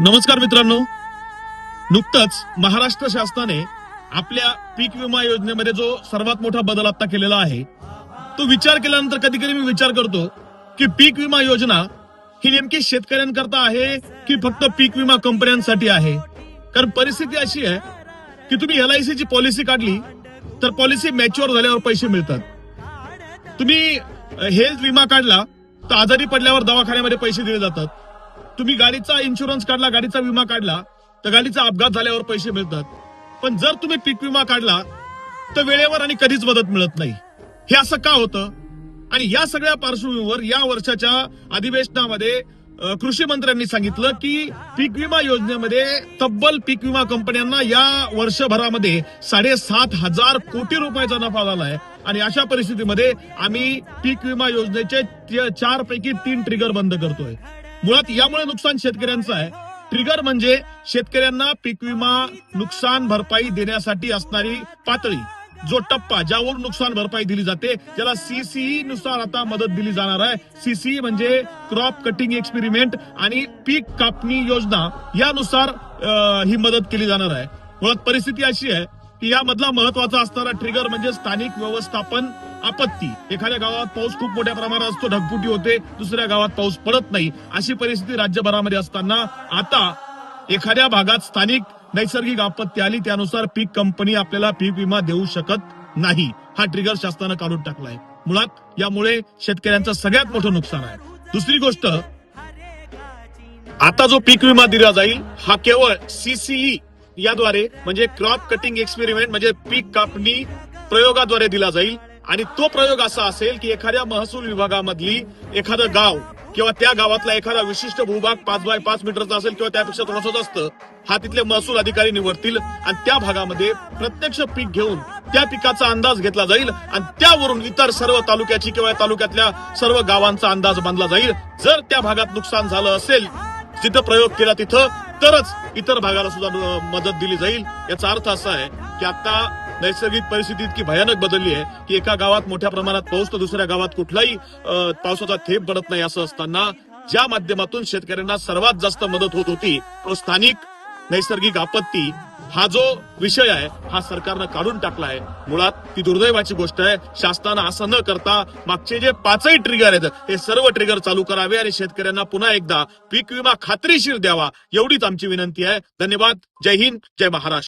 नमस्कार मित्रांनो. नुकतंच महाराष्ट्र शासनाने आपल्या पीक विमा योजनेमध्ये जो सर्वात मोठा बदल आता केलेला आहे तो विचार केल्यानंतर कधी कधी मी विचार करतो की पीक विमा योजना ही नेमकी शेतकऱ्यांकरता आहे की फक्त पीक विमा कंपन्यांसाठी आहे? कारण परिस्थिती अशी आहे की तुम्ही एल आय ची पॉलिसी काढली तर पॉलिसी मॅच्युअर झाल्यावर पैसे मिळतात. तुम्ही हेल्थ विमा काढला तर आजारी पडल्यावर दवाखान्यामध्ये पैसे दिले जातात. तुम्ही गाडीचा इन्शुरन्स काढला गाडीचा विमा काढला तर गाडीचा अपघात झाल्यावर पैसे मिळतात. पण जर तुम्ही पीक विमा काढला तर वेळेवर आणि कधीच मदत मिळत नाही. हे असं का होतं? आणि या सगळ्या पार्श्वभूमीवर या वर्षाच्या अधिवेशनामध्ये कृषी मंत्र्यांनी सांगितलं की पीक विमा योजनेमध्ये तब्बल पीक विमा कंपन्यांना या वर्षभरामध्ये साडेसात हजार कोटी रुपयाचा नफा झाला आहे. आणि अशा परिस्थितीमध्ये आम्ही पीक विमा योजनेचे चार पैकी तीन ट्रिगर बंद करतोय. मुळात यामुळे नुकसान शेतकऱ्यांचं आहे. ट्रिगर म्हणजे शेतकऱ्यांना पीक विमा नुकसान भरपाई देण्यासाठी असणारी पातळी. जो टप्पा ज्यावर नुकसान भरपाई दिली जाते त्याला सीसीई नुसार आता मदत दिली जाणार आहे. सीसीई म्हणजे क्रॉप कटिंग एक्सपेरिमेंट आणि पीक कापणी योजना यानुसार ही मदत केली जाणार आहे. मुळात परिस्थिती अशी आहे की यामधला महत्त्वाचा असणारा ट्रिगर म्हणजे स्थानिक व्यवस्थापन आपत्ती. एखाद्या गावात पाऊस खूप मोठ्या प्रमाणात असतो ढगफुटी होते दुसऱ्या गावात पाऊस पडत नाही. अशी परिस्थिती राज्यभरामध्ये असताना आता एखाद्या भागात स्थानिक नैसर्गिक आपत्ती आली त्यानुसार पीक कंपनी आपल्याला पीक विमा देऊ शकत नाही. हा ट्रिगर शासनानं काढून टाकलाय. मुळात यामुळे शेतकऱ्यांचं सगळ्यात मोठं नुकसान आहे. दुसरी गोष्ट आता जो पीक विमा दिला जाईल हा केवळ सीसीई याद्वारे म्हणजे क्रॉप कटिंग एक्सपेरिमेंट म्हणजे पीक कापणी प्रयोगाद्वारे दिला जाईल. आणि तो प्रयोग असा असेल की एखाद्या महसूल विभागामधली एखादं गाव किंवा त्या गावातला एखादा विशिष्ट भूभाग पाच बाय पाच मीटरचा असेल किंवा त्यापेक्षा थोडासा जास्त हा तिथले महसूल अधिकारी निवडतील आणि त्या भागामध्ये प्रत्यक्ष पीक घेऊन त्या पिकाचा अंदाज घेतला जाईल आणि त्यावरून इतर सर्व तालुक्याची किंवा तालुक्यातल्या सर्व गावांचा अंदाज बांधला जाईल. जर त्या भागात नुकसान झालं असेल जिथं प्रयोग केला तिथं तरच इतर भागाला सुद्धा मदत दिली जाईल. याचा अर्थ असा आहे की आता नैसर्गिक परिस्थिती इतकी भयानक बदलली आहे की एका गावात मोठ्या प्रमाणात पाऊस तर दुसऱ्या गावात कुठलाही पावसाचा थेंब पडत नाही असं असताना ज्या माध्यमातून शेतकऱ्यांना सर्वात जास्त मदत होत होती तो स्थानिक नैसर्गिक आपत्ती हा जो विषय आहे हा सरकारनं काढून टाकला आहे मुळात ती दुर्दैवाची गोष्ट आहे. शासनानं असं न करता मागचे जे पाचही ट्रिगर आहेत हे सर्व ट्रिगर चालू करावे आणि शेतकऱ्यांना पुन्हा एकदा पीक विमा खात्रीशीर द्यावा एवढीच आमची विनंती आहे. धन्यवाद. जय हिंद. जय महाराष्ट्र.